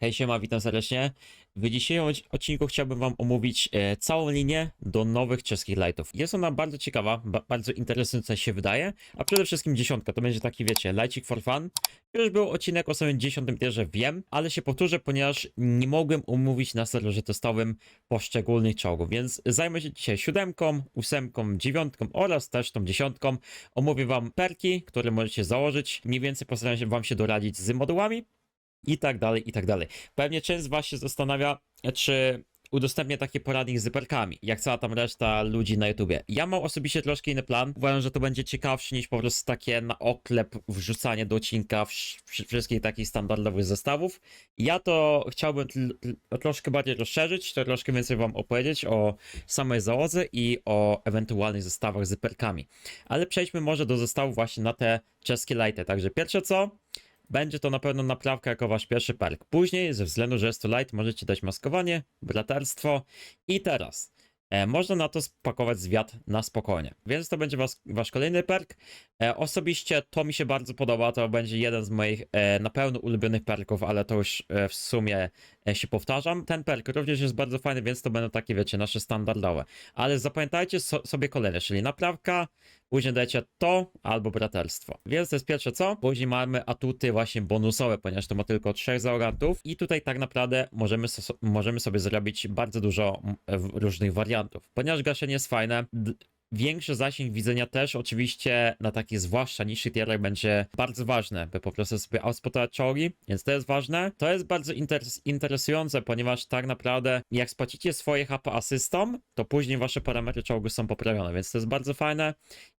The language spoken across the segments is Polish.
Hej siema, witam serdecznie. W dzisiejszym odc- odcinku chciałbym wam omówić e, całą linię do nowych czeskich lightów. Jest ona bardzo ciekawa, ba bardzo interesująca się wydaje, a przede wszystkim dziesiątka, to będzie taki wiecie, lightik for fun. Już był odcinek o samym dziesiątym tierze, wiem, ale się powtórzę, ponieważ nie mogłem omówić na serwerze testowym poszczególnych czołgów, więc zajmę się dzisiaj siódemką, ósemką, dziewiątką oraz też tą dziesiątką. Omówię wam perki, które możecie założyć, mniej więcej postaram się wam się doradzić z modułami, i tak dalej, i tak dalej. Pewnie część z Was się zastanawia, czy udostępnię takie poradnik z zyperkami, jak cała tam reszta ludzi na YouTubie. Ja mam osobiście troszkę inny plan. Uważam, że to będzie ciekawsze niż po prostu takie na oklep wrzucanie do odcinka wsz- wsz- wszystkich takich standardowych zestawów. Ja to chciałbym troszkę bardziej rozszerzyć, to troszkę więcej Wam opowiedzieć o samej załodze i o ewentualnych zestawach z zyperkami. Ale przejdźmy może do zestawu właśnie na te czeskie lighty. Także pierwsze co, będzie to na pewno naprawka jako wasz pierwszy perk. Później, ze względu, że jest to light, możecie dać maskowanie, braterstwo i teraz e, można na to spakować zwiat na spokojnie. Więc to będzie was, wasz kolejny perk. E, osobiście to mi się bardzo podoba, to będzie jeden z moich e, na pewno ulubionych perków, ale to już e, w sumie e, się powtarzam. Ten perk również jest bardzo fajny, więc to będą takie, wiecie, nasze standardowe. Ale zapamiętajcie so, sobie kolejne, czyli naprawka, Później dajecie to albo braterstwo. Więc to jest pierwsze co. Później mamy atuty właśnie bonusowe, ponieważ to ma tylko trzech załogantów. I tutaj tak naprawdę możemy, so, możemy sobie zrobić bardzo dużo mm, różnych wariantów. Ponieważ gaszenie jest fajne. Większy zasięg widzenia też oczywiście na takich zwłaszcza niższych tierach będzie bardzo ważne, by po prostu sobie outspotować czołgi, więc to jest ważne. To jest bardzo interes interesujące, ponieważ tak naprawdę jak spłacicie swoje HP asystom, to później wasze parametry czołgu są poprawione, więc to jest bardzo fajne.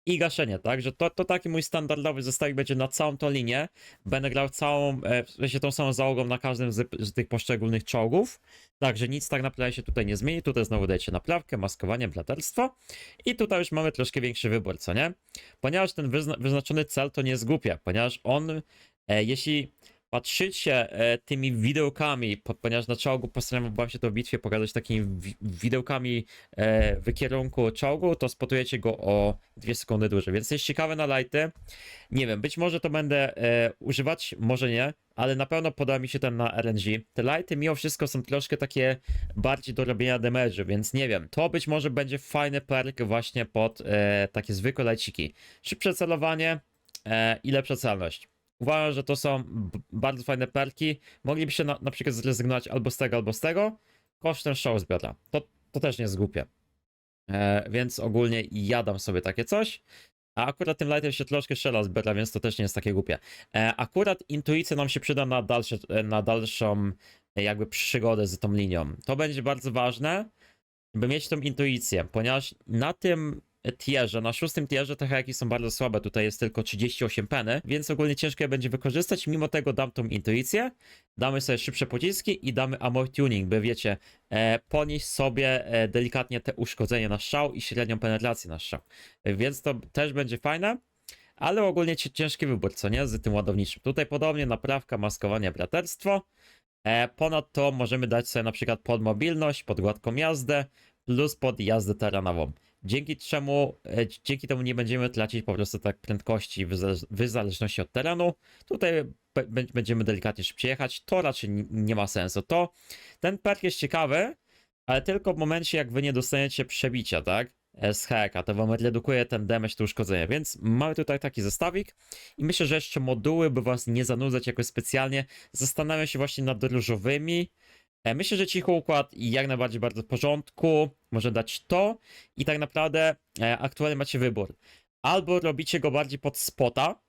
I gaszenie, tak, że to, to taki mój standardowy zestawik będzie na całą tą linię. Będę grał całą, e, w sensie tą samą załogą na każdym z, z tych poszczególnych czołgów. Także nic tak naprawdę się tutaj nie zmieni. Tutaj znowu dajecie naprawkę, maskowanie, braterstwo. I tutaj już mamy troszkę większy wybór, co nie? Ponieważ ten wyzna wyznaczony cel to nie jest głupie, ponieważ on, e, jeśli patrzycie e, tymi widełkami, po, ponieważ na czołgu postaram wam się to w bitwie pokazać takimi wi widełkami e, w kierunku czołgu, to spotujecie go o 2 sekundy dłużej. Więc jest ciekawe na lighty. Nie wiem, być może to będę e, używać, może nie, ale na pewno poda mi się ten na RNG. Te lighty mimo wszystko są troszkę takie bardziej do robienia damage'u, więc nie wiem. To być może będzie fajny perk właśnie pod takie zwykłe lajciki. Szybsze celowanie i lepsza celność. Uważam, że to są bardzo fajne perki. Moglibyście na, na przykład zrezygnować albo z tego, albo z tego, kosztem show zbiora. To, to też nie jest głupie. E, więc ogólnie ja dam sobie takie coś. A akurat tym lightem się troszkę strzela zbiera, więc to też nie jest takie głupie. E, akurat intuicja nam się przyda na, dalsze, na dalszą e, jakby przygodę z tą linią. To będzie bardzo ważne, by mieć tą intuicję, ponieważ na tym tierze, na szóstym tierze te haki są bardzo słabe, tutaj jest tylko 38 peny, więc ogólnie ciężko je będzie wykorzystać, mimo tego dam tą intuicję, damy sobie szybsze pociski i damy ammo tuning, by wiecie, e, ponieść sobie e, delikatnie te uszkodzenie na strzał i średnią penetrację na strzał. E, Więc to też będzie fajne. Ale ogólnie ci- ciężki wybór, co nie? Z tym ładowniczym. Tutaj podobnie naprawka, maskowanie, braterstwo. E, ponadto możemy dać sobie na przykład pod mobilność, pod gładką jazdę, plus pod jazdę terenową. Dzięki czemu, e, dzięki temu nie będziemy tracić po prostu tak prędkości w, zale- w zależności od terenu. Tutaj będziemy delikatnie szybciej jechać. To raczej ni- nie ma sensu. To ten perk jest ciekawy, ale tylko w momencie, jak wy nie dostaniecie przebicia, tak? E, Z heka, to wam redukuje ten damage, to uszkodzenie. Więc mamy tutaj taki zestawik i myślę, że jeszcze moduły, by was nie zanudzać jakoś specjalnie, zastanawiam się właśnie nad różowymi. E, Myślę, że cichy układ jak najbardziej bardzo w porządku. Może dać to i tak naprawdę e, aktualnie macie wybór. Albo robicie go bardziej pod spota,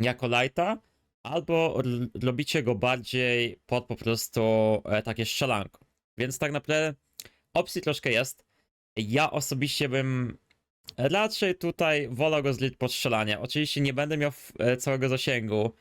jako lighta, albo robicie go bardziej pod po prostu e, takie strzelanko. Więc tak naprawdę opcji troszkę jest. Ja osobiście bym raczej tutaj wolał go zlić pod strzelanie. Oczywiście nie będę miał całego zasięgu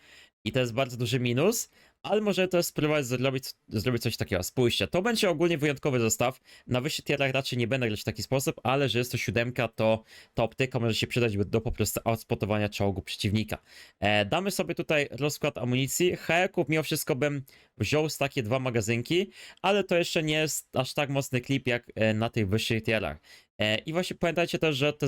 i to jest bardzo duży minus, ale może też spróbować zrobić, zrobić coś takiego. Spójrzcie, to będzie ogólnie wyjątkowy zestaw. Na wyższych tierach raczej nie będę grać w taki sposób, ale że jest to siódemka, to ta optyka może się przydać do po prostu outspotowania czołgu przeciwnika. E, damy sobie tutaj rozkład amunicji. Heków mimo wszystko bym wziął z takie dwa magazynki, ale to jeszcze nie jest aż tak mocny klip jak e, na tych wyższych tierach. E, I właśnie pamiętajcie też, że te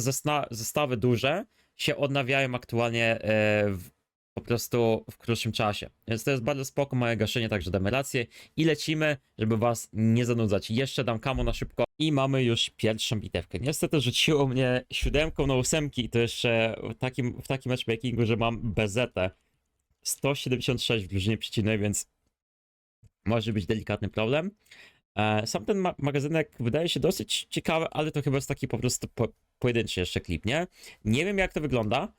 zestawy duże się odnawiają aktualnie e, w po prostu w krótszym czasie. Więc to jest bardzo spoko moje gaszenie, także damy rację i lecimy, żeby was nie zanudzać. Jeszcze dam kamo na szybko i mamy już pierwszą bitewkę. Niestety rzuciło mnie siódemką na ósemki i to jeszcze w takim, w takim matchmakingu, że mam BZ 176 w drużynie przeciwnej, więc może być delikatny problem. E, Sam ten ma magazynek wydaje się dosyć ciekawy, ale to chyba jest taki po prostu po pojedynczy jeszcze klip, nie? Nie wiem jak to wygląda,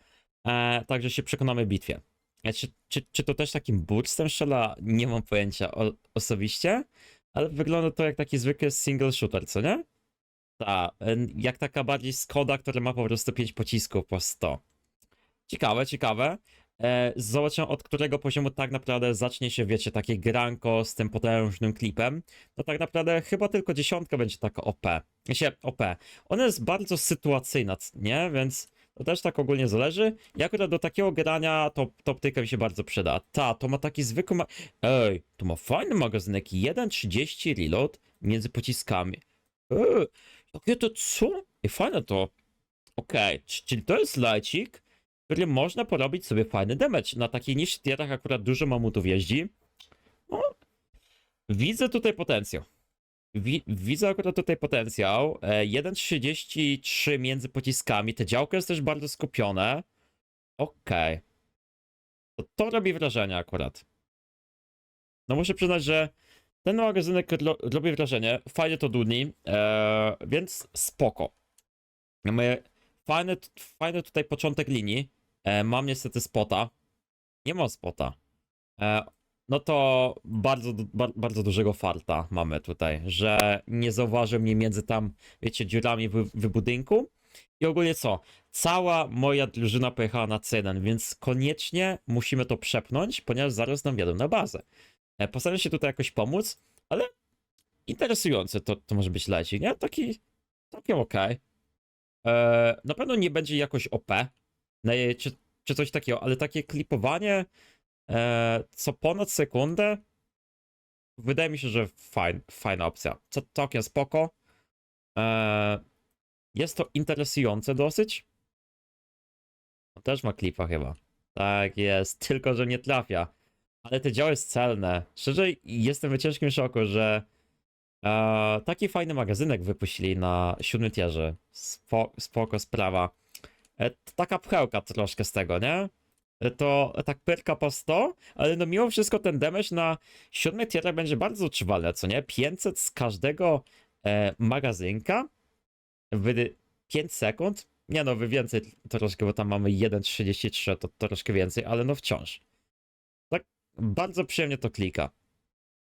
e, także się przekonamy w bitwie. E, Czy, czy, czy to też takim burstem strzela? Nie mam pojęcia o, osobiście, ale wygląda to jak taki zwykły single shooter, co nie? Ta, e, jak taka bardziej Skoda, która ma po prostu 5 pocisków po 100. Ciekawe, ciekawe. E, zobaczę od którego poziomu tak naprawdę zacznie się, wiecie, takie granko z tym potężnym klipem. No tak naprawdę chyba tylko dziesiątka będzie taka OP. Się OP. Ona jest bardzo sytuacyjna, nie? Więc to też tak ogólnie zależy. I akurat do takiego grania to, to optyka mi się bardzo przyda. Ta, to ma taki zwykły ma... Ej, to ma fajny magazynek. 1.30 reload między pociskami. Ej, jakie to co? I fajne to. Okej, c- czyli to jest lajcik, który można porobić sobie fajny damage. Na takich niższych tierach akurat dużo mamutów jeździ. No, widzę tutaj potencjał. Wi widzę akurat tutaj potencjał. E, 1.33 między pociskami. Te działko jest też bardzo skupione. Okej. To, to robi wrażenie akurat. No muszę przyznać, że ten magazynek ro robi wrażenie. Fajnie to dudni, e, więc spoko. Mamy fajny, fajny tutaj początek linii. E, mam niestety spota. Nie mam spota. E, no to bardzo, bardzo dużego farta mamy tutaj, że nie zauważył mnie między tam, wiecie, dziurami w, w budynku. I ogólnie co? Cała moja drużyna pojechała na C1, więc koniecznie musimy to przepnąć, ponieważ zaraz nam wjadą na bazę. E, postaram się tutaj jakoś pomóc, ale interesujący to, to może być leci, nie? Taki, całkiem okej. E, na pewno nie będzie jakoś OP, czy, czy coś takiego, ale takie klipowanie co ponad sekundę wydaje mi się, że fajn, fajna opcja. Co całkiem spoko. E, jest to interesujące dosyć. On też ma klipa chyba. Tak jest, tylko że nie trafia. Ale te działy celne. Szczerze jestem w ciężkim szoku, że e, taki fajny magazynek wypuścili na siódmym tierze. Spo, spoko sprawa. E, taka pchełka troszkę z tego, nie? To tak pyrka po 100, ale no mimo wszystko ten damage na siódmej tierze będzie bardzo odczuwalny, co nie? 500 z każdego e, magazynka w 5 sekund. Nie no, wy więcej troszkę, bo tam mamy 1.33, to troszkę więcej, ale no wciąż. Tak bardzo przyjemnie to klika.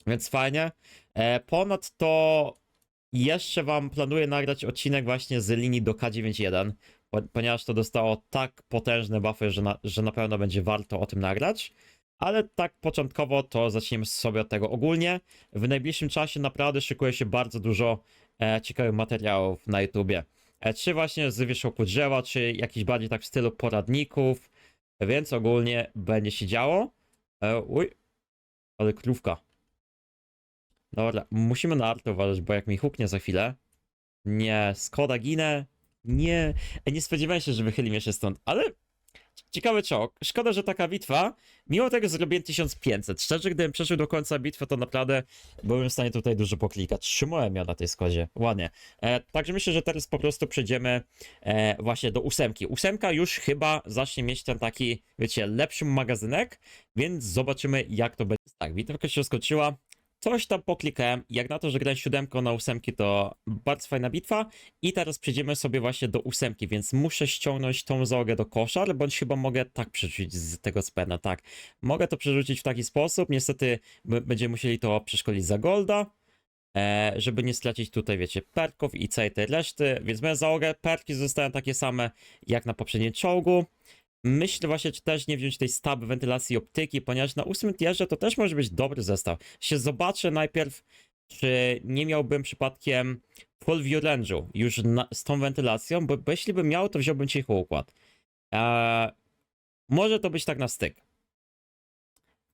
Więc fajnie. E, ponadto jeszcze wam planuję nagrać odcinek właśnie z linii do K91, po, ponieważ to dostało tak potężne buffy, że na, że na pewno będzie warto o tym nagrać. Ale tak początkowo to zaczniemy sobie od tego. Ogólnie w najbliższym czasie naprawdę szykuje się bardzo dużo e, ciekawych materiałów na YouTubie. E, czy właśnie z wierzchołku drzewa, czy jakiś bardziej tak w stylu poradników, więc ogólnie będzie się działo. E, uj, ale krówka. Dobra, musimy na artę uważać, bo jak mi huknie za chwilę. Nie, Skoda ginę. Nie, nie spodziewałem się, że wychyli mnie się stąd, ale ciekawy czok. Szkoda, że taka bitwa. Mimo tego zrobiłem 1500. Szczerze, gdybym przeszedł do końca bitwy, to naprawdę byłem w stanie tutaj dużo poklikać. Trzymałem ja na tej skodzie. Ładnie. E, także myślę, że teraz po prostu przejdziemy e, właśnie do ósemki. Ósemka już chyba zacznie mieć ten taki, wiecie, lepszy magazynek, więc zobaczymy, jak to będzie. Tak, bitewka się skończyła. Coś tam poklikałem. Jak na to, że grałem siódemką na ósemki, to bardzo fajna bitwa. I teraz przejdziemy sobie właśnie do ósemki, więc muszę ściągnąć tą załogę do koszar, bądź chyba mogę tak przerzucić z tego spena, tak. Mogę to przerzucić w taki sposób. Niestety będziemy musieli to przeszkolić za golda, e, żeby nie stracić tutaj, wiecie, perków i całej tej reszty. Więc moja załoga perki zostają takie same jak na poprzednim czołgu. Myślę właśnie, czy też nie wziąć tej stab wentylacji optyki, ponieważ na ósmym tierze to też może być dobry zestaw. Się zobaczę najpierw, czy nie miałbym przypadkiem full view range'u już na, z tą wentylacją, bo, bo jeśli bym miał, to wziąłbym cichy układ. Eee, może to być tak na styk.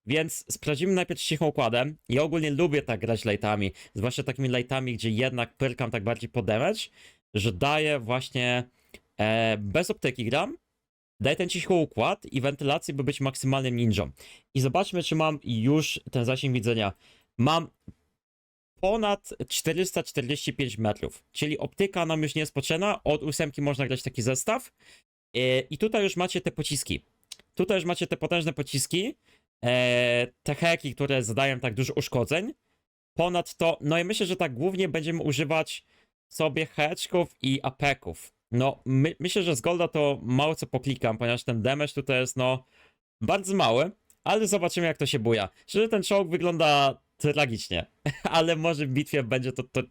Więc sprawdzimy najpierw cichym układem. Ja ogólnie lubię tak grać lightami, zwłaszcza takimi lightami, gdzie jednak pyrkam tak bardziej po damage, że daję właśnie e, bez optyki gram, Daje ten cichy układ i wentylację, by być maksymalnym ninją. I zobaczmy, czy mam już ten zasięg widzenia. Mam ponad 445 metrów, czyli optyka nam już nie jest potrzebna. Od ósemki można grać taki zestaw. E, I tutaj już macie te pociski. Tutaj już macie te potężne pociski, e, te heki, które zadają tak dużo uszkodzeń. Ponadto, no i myślę, że tak głównie będziemy używać sobie heczków i apeków. No, my, myślę, że z Golda to mało co poklikam, ponieważ ten damage tutaj jest, no, bardzo mały, ale zobaczymy jak to się buja. Szczerze, ten czołg wygląda tragicznie, ale może w bitwie będzie to, to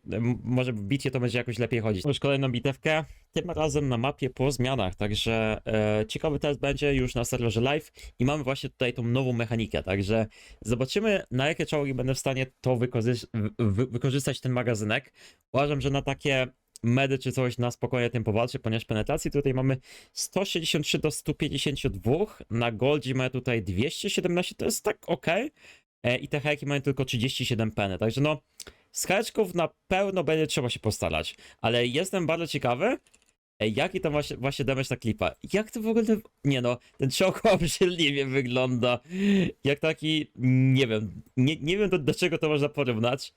może w bitwie to będzie jakoś lepiej chodzić. Już kolejną bitewkę, tym razem na mapie po zmianach, także e, ciekawy test będzie już na serwerze live i mamy właśnie tutaj tą nową mechanikę, także zobaczymy na jakie czołgi będę w stanie to wykorzys- wy- wykorzystać ten magazynek. Uważam, że na takie medy czy coś na spokojnie tym powalczy, ponieważ penetracji tutaj mamy 163 do 152, na goldzie mamy tutaj 217, to jest tak ok. E, I te heki mają tylko 37 peny, także no z na pewno będzie trzeba się postarać, ale jestem bardzo ciekawy, e, jaki tam właśnie, właśnie damage ta klipa. Jak to w ogóle, nie no, ten czołg obrzydliwie wygląda, jak taki, nie wiem, nie, nie wiem do, do czego to można porównać,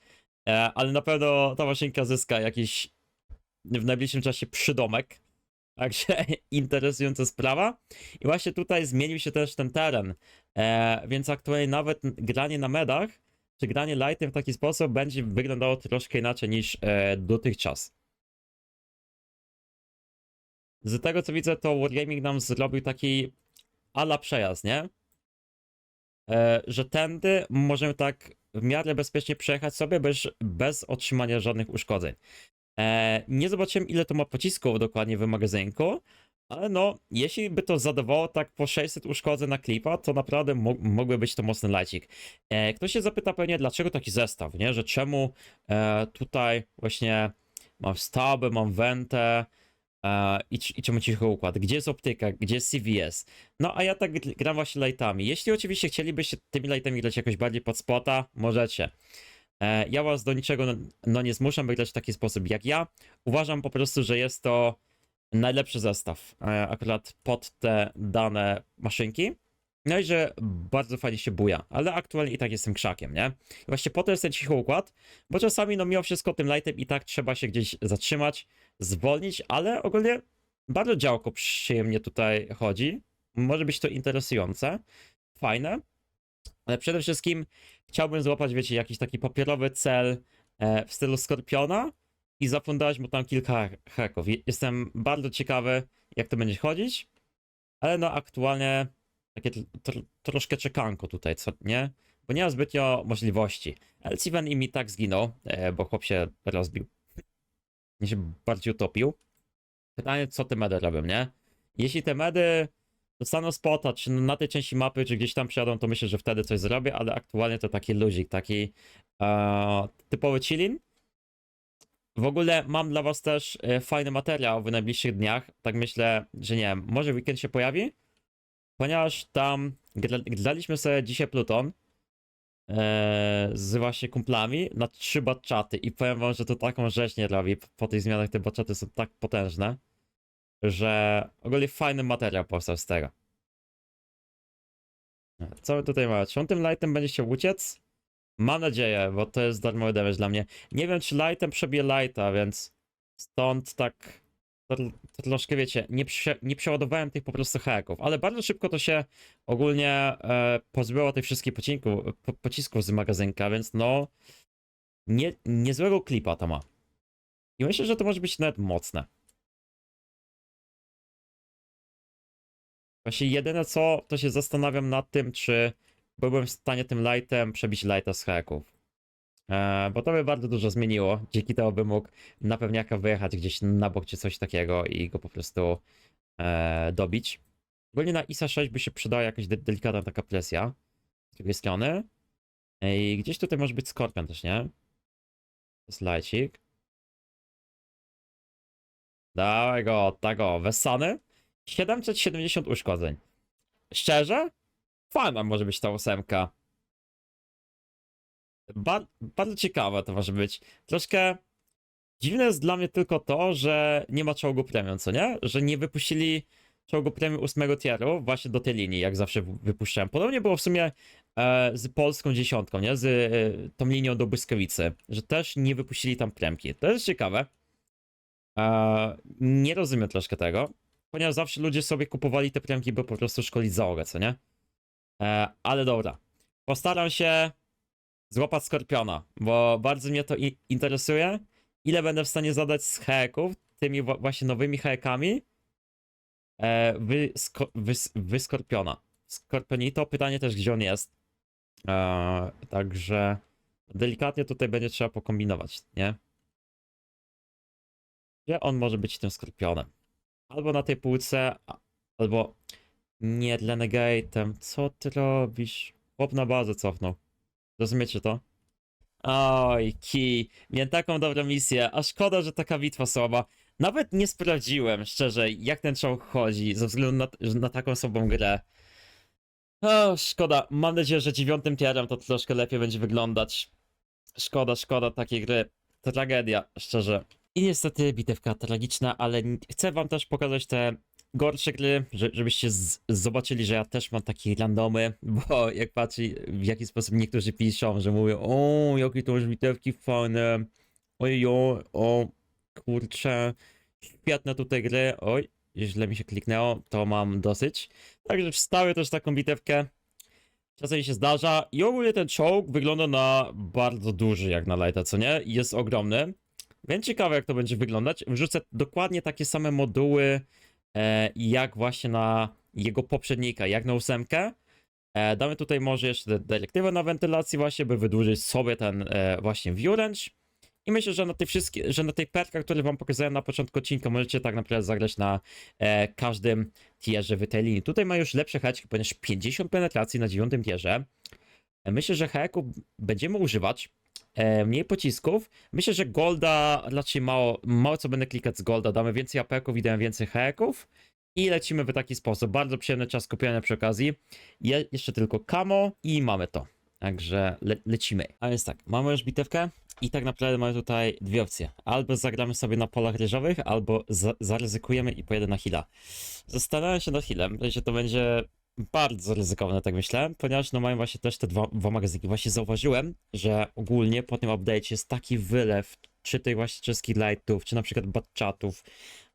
e, ale na pewno ta maszynka zyska jakiś w najbliższym czasie przydomek. Także interesująca sprawa. I właśnie tutaj zmienił się też ten teren. E, więc aktualnie nawet granie na medach, czy granie lightem w taki sposób będzie wyglądało troszkę inaczej niż e, dotychczas. Z tego co widzę, to Wargaming nam zrobił taki ala przejazd, nie? E, że tędy możemy tak w miarę bezpiecznie przejechać sobie bez, bez otrzymania żadnych uszkodzeń. E, nie zobaczyłem ile to ma pocisków dokładnie w magazynku, ale no, jeśli by to zadawało tak po 600 uszkodzeń na klipa, to naprawdę mo- mógłby być to mocny lajcik. E, ktoś się zapyta pewnie, dlaczego taki zestaw, nie? Że czemu e, tutaj właśnie mam staby, mam wentę e, i, i czemu cichy układ? Gdzie jest optyka? Gdzie jest CVS? No, a ja tak gr- gram właśnie lightami. Jeśli oczywiście chcielibyście tymi lightami grać jakoś bardziej pod spota, możecie. E, Ja was do niczego no, nie zmuszam, by w taki sposób jak ja. Uważam po prostu, że jest to najlepszy zestaw e, akurat pod te dane maszynki. No i że bardzo fajnie się buja, ale aktualnie i tak jestem krzakiem, nie? Właśnie po to jest ten cichy układ, bo czasami no mimo wszystko tym lightem i tak trzeba się gdzieś zatrzymać, zwolnić, ale ogólnie bardzo działko przyjemnie tutaj chodzi. Może być to interesujące, fajne, ale przede wszystkim chciałbym złapać, wiecie, jakiś taki papierowy cel e, w stylu Skorpiona i zafundować mu tam kilka haków. Je- Jestem bardzo ciekawy, jak to będzie chodzić, ale no aktualnie takie tr- tr- troszkę czekanko tutaj, co nie? Bo nie ma zbytnio możliwości. Elciven i mi tak zginął, e, bo chłop się rozbił. Nie się bardziej utopił. Pytanie, co te medy robią, nie? Jeśli te medy dostaną spota, czy na tej części mapy, czy gdzieś tam przyjadą, to myślę, że wtedy coś zrobię, ale aktualnie to taki luzik, taki e, typowy chillin. W ogóle mam dla was też e, fajny materiał w najbliższych dniach. Tak myślę, że nie wiem, może weekend się pojawi, ponieważ tam gra, graliśmy sobie dzisiaj Pluton e, z właśnie kumplami na trzy batczaty i powiem wam, że to taką rzecz nie robi. Po tych zmianach te batczaty są tak potężne, że ogólnie fajny materiał powstał z tego. Co my tutaj mamy? Czy on tym lightem będzie się uciec? Mam nadzieję, bo to jest darmowy damage dla mnie. Nie wiem, czy lightem przebije lighta, więc stąd tak tr- troszkę, wiecie, nie, nie przeładowałem tych po prostu haków, ale bardzo szybko to się ogólnie e, pozbyło tych wszystkich pocinków, po, pocisków z magazynka, więc no nie, niezłego klipa to ma. I myślę, że to może być nawet mocne. Właśnie jedyne co, to się zastanawiam nad tym, czy byłbym w stanie tym lightem przebić lighta z haków. E, bo to by bardzo dużo zmieniło. Dzięki temu bym mógł na pewniaka wyjechać gdzieś na bok czy coś takiego i go po prostu e, dobić. Ogólnie na ISA 6 by się przydała jakaś de delikatna taka presja z drugiej strony. E, I gdzieś tutaj może być Skorpion też, nie? To jest lajcik. Dawaj go, tak o, wessany. 770 uszkodzeń. Szczerze? Fajna może być ta ósemka. Ba bardzo ciekawe to może być. Troszkę dziwne jest dla mnie tylko to, że nie ma czołgu premium, co nie? Że nie wypuścili czołgu premium 8 tieru właśnie do tej linii, jak zawsze wypuszczałem. Podobnie było w sumie e, z polską dziesiątką, nie? Z e, tą linią do Błyskawicy, że też nie wypuścili tam premki. To jest ciekawe. E, nie rozumiem troszkę tego, ponieważ zawsze ludzie sobie kupowali te premki, by po prostu szkolić załogę, co nie? E, ale dobra. Postaram się złapać Skorpiona, bo bardzo mnie to interesuje. Ile będę w stanie zadać z heków, tymi właśnie nowymi hekami, e, wy, sko, wy, wy Skorpiona. Skorpionito, pytanie też, gdzie on jest. E, także delikatnie tutaj będzie trzeba pokombinować, nie? Gdzie on może być tym Skorpionem? Albo na tej półce, albo nie dla Negate'em. Co ty robisz? Chłop na bazę cofnął. Rozumiecie to? Oj, ki. Miałem taką dobrą misję, a szkoda, że taka bitwa słaba. Nawet nie sprawdziłem, szczerze, jak ten czołg chodzi, ze względu na, na taką słabą grę. O, szkoda. Mam nadzieję, że dziewiątym tierem to troszkę lepiej będzie wyglądać. Szkoda, szkoda takiej gry. Tragedia, szczerze. I niestety bitewka tragiczna, ale chcę wam też pokazać te gorsze gry, że, żebyście zobaczyli, że ja też mam takie randomy, bo jak patrzy w jaki sposób niektórzy piszą, że mówią, o, jakie to już bitewki fajne, ojo, o, kurczę, świetne tutaj gry, oj, źle mi się kliknęło, to mam dosyć. Także wstawię też taką bitewkę, czasami się zdarza i ogólnie ten czołg wygląda na bardzo duży jak na lighta, co nie? Jest ogromny, więc ciekawe jak to będzie wyglądać. Wrzucę dokładnie takie same moduły, e, jak właśnie na jego poprzednika, jak na ósemkę. E, damy tutaj może jeszcze dyrektywę na wentylację właśnie, by wydłużyć sobie ten e, właśnie view. I myślę, że na wszystkie, że na tej perkach, które wam pokazałem na początku odcinka, możecie tak naprawdę zagrać na e, każdym tierze w tej linii. Tutaj ma już lepsze heczki, ponieważ 50 penetracji na dziewiątym tierze. E, Myślę, że heków będziemy używać. E, mniej pocisków. Myślę, że Golda raczej mało, mało co będę klikać z Golda. Damy więcej apeków i damy więcej heków. I lecimy w taki sposób. Bardzo przyjemny czas kupienia przy okazji. Je, jeszcze tylko kamo i mamy to. Także le, lecimy. A więc tak, mamy już bitewkę i tak naprawdę mamy tutaj dwie opcje. Albo zagramy sobie na polach ryżowych, albo za, zaryzykujemy i pojedę na heala. Zastanawiam się nad healem, że to będzie bardzo ryzykowne, tak myślę, ponieważ no mają właśnie też te dwa, dwa magazynki. Właśnie zauważyłem, że ogólnie po tym update jest taki wylew, czy tych właśnie czeskich lightów, czy na przykład batchatów,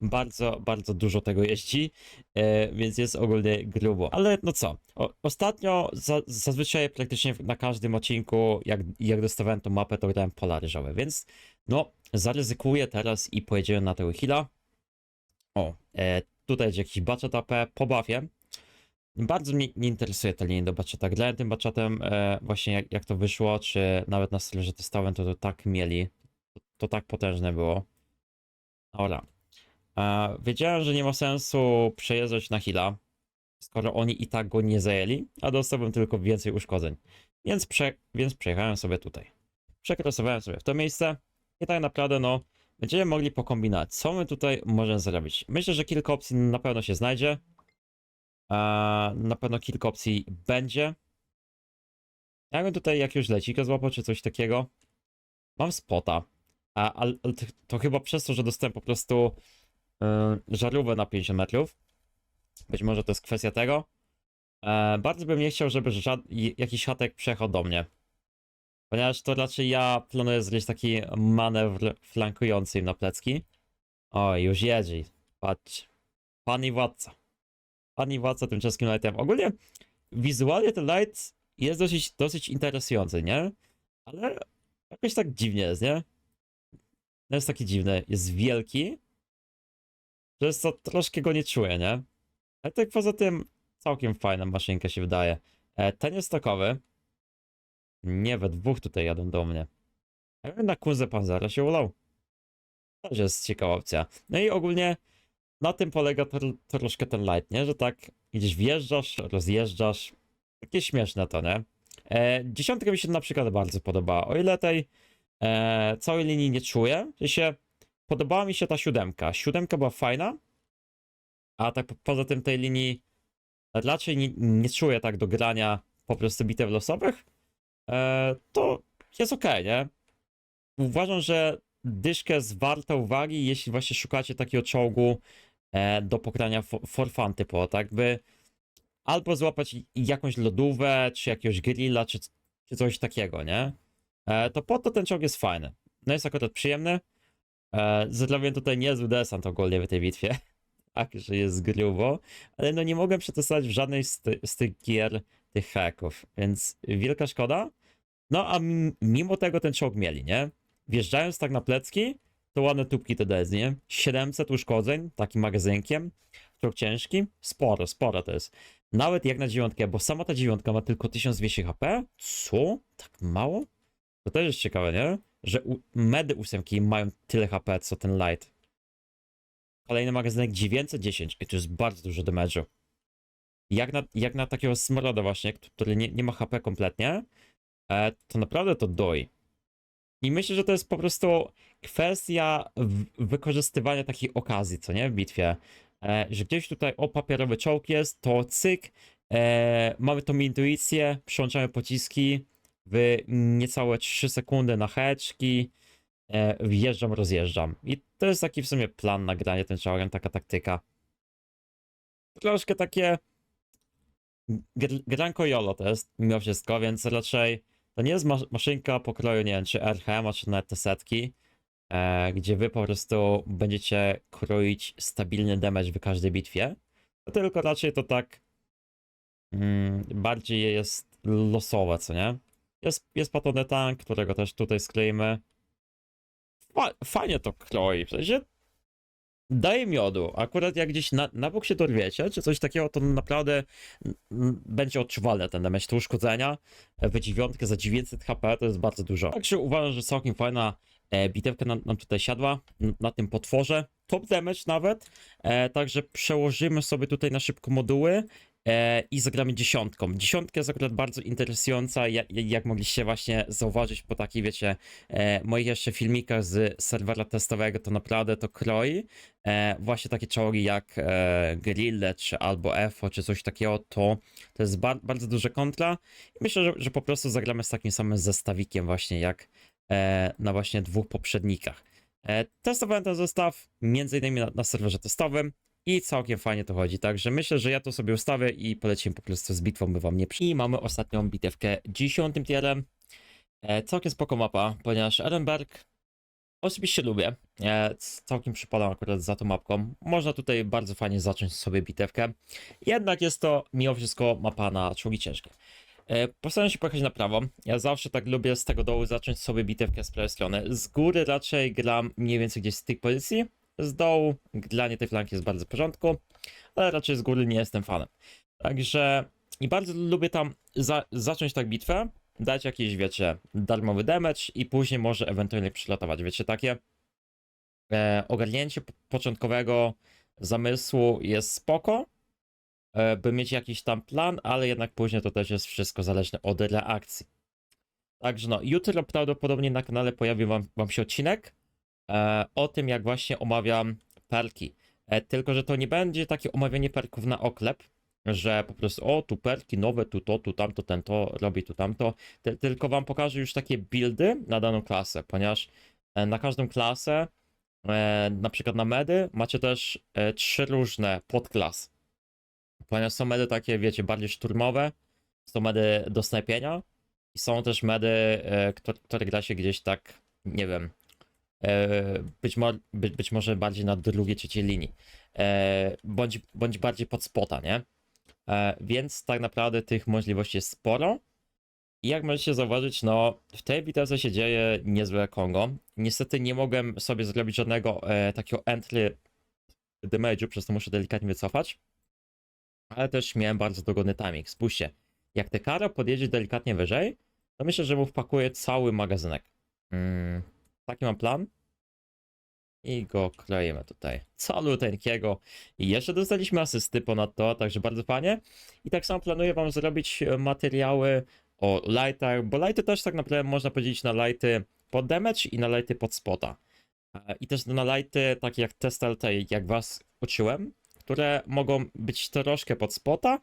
bardzo, bardzo dużo tego jeździ, e, więc jest ogólnie grubo. Ale no co, o, ostatnio za, zazwyczaj praktycznie na każdym odcinku, jak, jak dostawałem tą mapę, to grałem pola ryżowe, więc no, zaryzykuję teraz i pojedziemy na tego heala. O, e, tutaj jest jakiś batchat AP, pobawię. Bardzo mnie nie interesuje ta linia do baczata. Grałem tym baczatem e, właśnie jak, jak to wyszło, czy nawet na stylu, że testowałem, to to tak mieli. To, to tak potężne było. Dobra. E, wiedziałem, że nie ma sensu przejeżdżać na Hila, skoro oni i tak go nie zajęli, a dostałbym tylko więcej uszkodzeń. Więc, prze, więc przejechałem sobie tutaj. Przekrosowałem sobie w to miejsce i tak naprawdę no będziemy mogli pokombinować, co my tutaj możemy zrobić. Myślę, że kilka opcji na pewno się znajdzie. Na pewno kilka opcji będzie. Jakbym tutaj jakiegoś lecika złapał, czy coś takiego. Mam spota. Ale to, chyba przez to, że dostałem po prostu e, żarówkę na 50 metrów. Być może to jest kwestia tego. E, bardzo bym nie chciał, żeby jakiś chatek przejechał do mnie. Ponieważ to raczej ja planuję zrobić taki manewr flankujący im na plecki. O, już jedzie. Patrz. Pan i władca. Pan i władca tym czeskim lightem. Ogólnie wizualnie ten light jest dosyć, dosyć interesujący, nie? Ale jakoś tak dziwnie jest, nie? No jest taki dziwny. Jest wielki. Przez co troszkę go nie czuję, nie? Ale tak poza tym całkiem fajna maszynka się wydaje. E, ten jest stokowy. Nie, we dwóch tutaj jadą do mnie. Bym na Kunze Panzera się ulał. To jest ciekawa opcja. No i ogólnie na tym polega to, troszkę ten light, nie? Że tak gdzieś wjeżdżasz, rozjeżdżasz. Takie śmieszne to, nie? E, dziesiątka mi się na przykład bardzo podobała. O ile tej e, całej linii nie czuję, że się podobała mi się ta siódemka. Siódemka była fajna, a tak po- poza tym tej linii raczej nie, nie czuję tak do grania po prostu bitew losowych. E, to jest okej, nie? Uważam, że dyszkę jest warta uwagi, jeśli właśnie szukacie takiego czołgu e, do pogrania for, for fun typowo, tak by albo złapać jakąś lodówę, czy jakiegoś grilla, czy, czy coś takiego, nie? E, to po to ten czołg jest fajny. No jest akurat przyjemny. E, zrobiłem tutaj niezły desant ogólnie w tej bitwie. Tak, że jest grubo, ale no nie mogłem przetestować w żadnej z, ty, z tych gier tych hacków, więc wielka szkoda. No a mi- mimo tego ten czołg mieli, nie? Wjeżdżając tak na plecki, to ładne tubki TDS, nie? 700 uszkodzeń takim magazynkiem, czołg ciężki, sporo, sporo to jest. Nawet jak na dziewiątkę, bo sama ta dziewiątka ma tylko 1200 HP. Co? Tak mało? To też jest ciekawe, nie? Że medy ósemki mają tyle HP, co ten light. Kolejny magazynek 910. I to jest bardzo dużo damage'u. Jak na, jak na takiego smroda właśnie, który nie, nie ma HP kompletnie, e, to naprawdę to doi. I myślę, że to jest po prostu kwestia wykorzystywania takiej okazji, co nie, w bitwie. E, że gdzieś tutaj, o, papierowy czołg jest, to cyk, e, mamy tą intuicję, przyłączamy pociski w niecałe 3 sekundy na heczki, e, wjeżdżam, rozjeżdżam. I to jest taki w sumie plan na granie tym czołgiem, taka taktyka. Troszkę takie gr- granko jolo to jest mimo wszystko, więc raczej to nie jest mas- maszynka pokroju, nie wiem, czy RHM, czy nawet te setki, e, gdzie wy po prostu będziecie kroić stabilny damage w każdej bitwie, to tylko raczej to tak mm, bardziej jest losowe, co nie? Jest, jest patony tank, którego też tutaj skleimy. Fa- fajnie to kroi, w sensie daje miodu. Akurat jak gdzieś na, na bok się dorwiecie, czy coś takiego, to naprawdę będzie odczuwalne ten damage, te uszkodzenia w dziewiątkę za 900 HP to jest bardzo dużo. Także uważam, że całkiem fajna e, bitewka nam, nam tutaj siadła na tym potworze. Top damage nawet, e, także przełożymy sobie tutaj na szybko moduły e, i zagramy dziesiątką. Dziesiątka jest akurat bardzo interesująca, jak, jak mogliście właśnie zauważyć po takich, wiecie, e, moich jeszcze filmikach z serwera testowego, to naprawdę to kroi. E, właśnie takie czołgi jak e, Grille, czy albo EFO, czy coś takiego, to, to jest bar- bardzo duże kontra. I myślę, że, że po prostu zagramy z takim samym zestawikiem właśnie jak e, na właśnie dwóch poprzednikach. E, testowałem ten zestaw innymi na, na serwerze testowym i całkiem fajnie to chodzi, także myślę, że ja to sobie ustawię i polecimy po prostu z bitwą, by wam nie przy... I mamy ostatnią bitewkę dziesiątym tierem. E, całkiem spoko mapa, ponieważ Ehrenberg osobiście lubię. E, całkiem przypadam akurat za tą mapką. Można tutaj bardzo fajnie zacząć sobie bitewkę. Jednak jest to mimo wszystko mapa na czołgi ciężkie. E, Postaram się pojechać na prawo. Ja zawsze tak lubię z tego dołu zacząć sobie bitewkę z prawej strony. Z góry raczej gram mniej więcej gdzieś z tych pozycji. Z dołu granie tej flanki jest bardzo w porządku, ale raczej z góry nie jestem fanem. Także i bardzo lubię tam za zacząć tak bitwę, dać jakiś, wiecie, darmowy damage i później może ewentualnie przylatować. Wiecie, takie e, ogarnięcie po- początkowego zamysłu jest spoko, e, by mieć jakiś tam plan, ale jednak później to też jest wszystko zależne od reakcji. Także no, jutro prawdopodobnie na kanale pojawi wam, wam się odcinek o tym, jak właśnie omawiam perki. E, tylko, że to nie będzie takie omawianie perków na oklep, że po prostu o, tu perki nowe, tu to, tu tamto, ten to robi, tu tamto. Ty, tylko wam pokażę już takie buildy na daną klasę, ponieważ e, na każdą klasę, e, na przykład na medy, macie też trzy różne podklasy. Ponieważ są medy takie, wiecie, bardziej szturmowe, są medy do snajpienia i są też medy, które, które gra się gdzieś tak, nie wiem, być, mo być, być może bardziej na drugiej, trzeciej linii, e, bądź, bądź bardziej pod spota, nie? E, więc tak naprawdę tych możliwości jest sporo. I jak możecie zauważyć, no w tej bitewce się dzieje niezłe Kongo. Niestety nie mogłem sobie zrobić żadnego e, takiego entry damage'u, przez to muszę delikatnie wycofać. Ale też miałem bardzo dogodny timing. Spójrzcie, jak Tekaro podjedzie delikatnie wyżej, to myślę, że mu wpakuje cały magazynek. Mm, taki mam plan. I go kleimy tutaj. Caluteńkiego. I jeszcze dostaliśmy asysty ponadto, także bardzo fajnie. I tak samo planuję wam zrobić e, materiały o lightach, bo lighty też tak naprawdę można podzielić na lighty pod damage i na lighty pod spota. E, I też na lighty takie jak test jak was uczyłem, które mogą być troszkę pod spota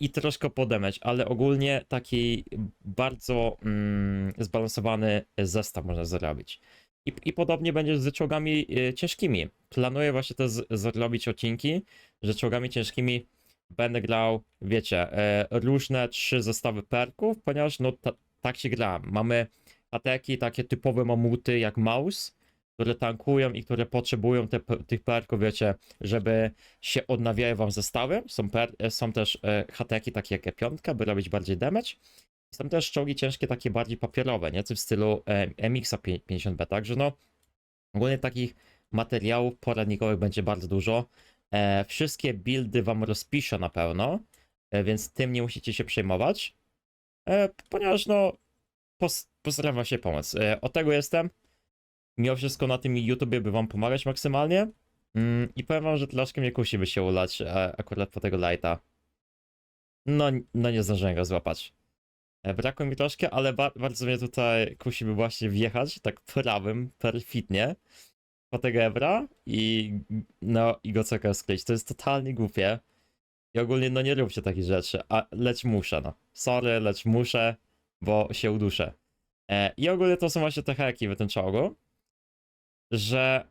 i troszkę pod damage, ale ogólnie taki bardzo mm, zbalansowany zestaw można zrobić. I, I podobnie będzie z czołgami e, ciężkimi. Planuję właśnie z, zrobić odcinki, że czołgami ciężkimi będę grał, wiecie, e, różne trzy zestawy perków, ponieważ no ta, tak się gra. Mamy ataki takie typowe mamuty jak Maus, które tankują i które potrzebują te, tych perków, wiecie, żeby się odnawiały wam zestawy. Są, per, e, są też e, hateki takie jak E5, by robić bardziej damage. Są też czołgi ciężkie, takie bardziej papierowe, nieco w stylu e, MX-a 50B, także no ogólnie takich materiałów poradnikowych będzie bardzo dużo. E, wszystkie buildy wam rozpiszę na pełno, e, więc tym nie musicie się przejmować, e, ponieważ no pos, wam się pomóc. E, od tego jestem. Mimo wszystko na tym YouTubie by wam pomagać maksymalnie. Mm, I powiem wam, że troszkę mnie kusi by się ulać e, akurat po tego lighta. No, no nie zdążyłem go złapać. E, Brakło mi troszkę, ale ba bardzo mnie tutaj kusi by właśnie wjechać tak prawym, perfidnie po tego Ebra i no i go co skleić. To jest totalnie głupie. I ogólnie no nie róbcie takich rzeczy, a muszę no. Sorry, lecz muszę, bo się uduszę. E, I ogólnie to są właśnie te heki w tym czołgu, że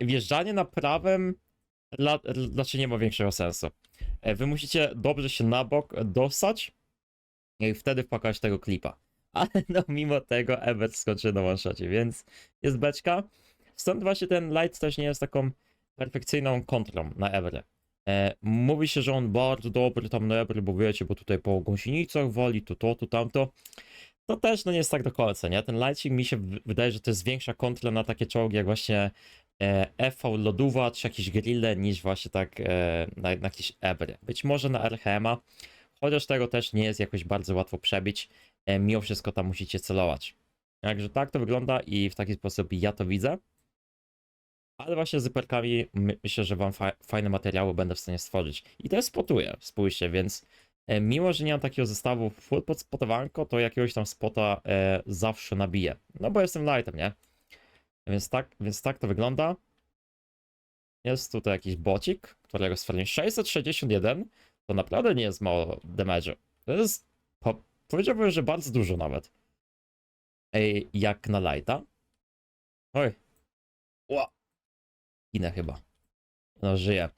wjeżdżanie na prawym dla, znaczy nie ma większego sensu. E, Wy musicie dobrze się na bok dostać i wtedy wpakować tego klipa. Ale no mimo tego Ebert skończy na one więc jest beczka. Stąd właśnie ten light też nie jest taką perfekcyjną kontrą na Ebrę. E, mówi się, że on bardzo dobry tam na Ebry, bo wiecie, bo tutaj po gąsienicach wali, to to, to tamto. To też no nie jest tak do końca, nie? Ten lighting mi się wydaje, że to jest większa kontra na takie czołgi jak właśnie e, FV Lodowa czy jakieś grille niż właśnie tak e, na, na jakieś Ebry. Być może na RHM-a, chociaż tego też nie jest jakoś bardzo łatwo przebić. E, mimo wszystko tam musicie celować. Także tak to wygląda i w taki sposób ja to widzę. Ale właśnie z perkami my, myślę, że wam fa fajne materiały będę w stanie stworzyć. I też spotuję, spójrzcie, więc mimo, że nie mam takiego zestawu full pod spotowanko, to jakiegoś tam spota e, zawsze nabiję. No bo jestem lightem, nie? Więc tak, więc tak to wygląda. Jest tutaj jakiś bocik, którego stwierdziłem 661. To naprawdę nie jest mało damage'u. To jest, po, powiedziałbym, że bardzo dużo nawet. Ej, jak na lighta. Oj. Ła. Inę chyba. No, żyje.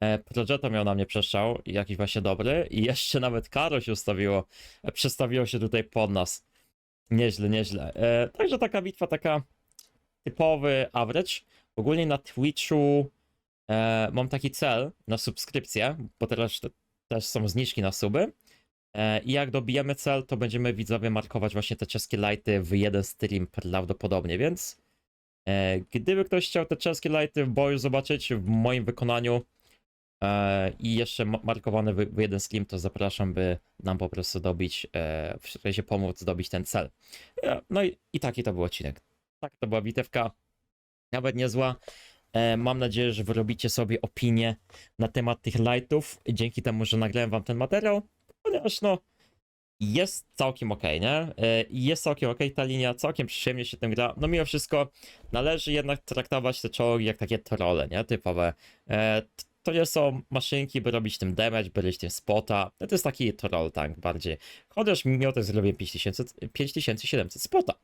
E, Progetto miał na mnie przestrzał, jakiś właśnie dobry i jeszcze nawet Karo się ustawiło, e, przestawiło się tutaj pod nas. Nieźle, nieźle. E, także taka bitwa, taka typowy average. Ogólnie na Twitchu mam taki cel na subskrypcję, bo teraz te, też są zniżki na suby. I jak dobijemy cel, to będziemy widzowie markować właśnie te czeskie lighty w jeden stream prawdopodobnie, więc gdyby ktoś chciał te czeskie lighty w boju zobaczyć w moim wykonaniu i jeszcze ma- markowane w, jeden stream, to zapraszam, by nam po prostu dobić, e, w sensie pomóc dobić ten cel. E, no i, i taki to był odcinek. Tak, to była bitewka. Nawet niezła. E, mam nadzieję, że wyrobicie sobie opinię na temat tych lightów, dzięki temu, że nagrałem wam ten materiał, ponieważ no, jest całkiem ok, nie? E, Jest całkiem ok ta linia, całkiem przyjemnie się tym gra. No mimo wszystko należy jednak traktować te czołgi jak takie trolle, nie? Typowe. To nie są maszynki, by robić tym damage, by robić tym spota. No To jest taki troll tank bardziej. Chociaż mimo to zrobię 5000, 5700 spota.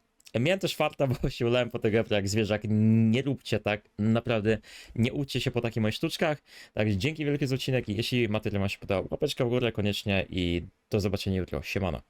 Miałem też farta, bo się ulałem po tego jak zwierzak. Nie róbcie tak, naprawdę nie uczcie się po takich moich sztuczkach. Także dzięki wielkie za odcinek jeśli materiał wam się podobał, łapeczka w górę koniecznie i do zobaczenia jutro. Siemano.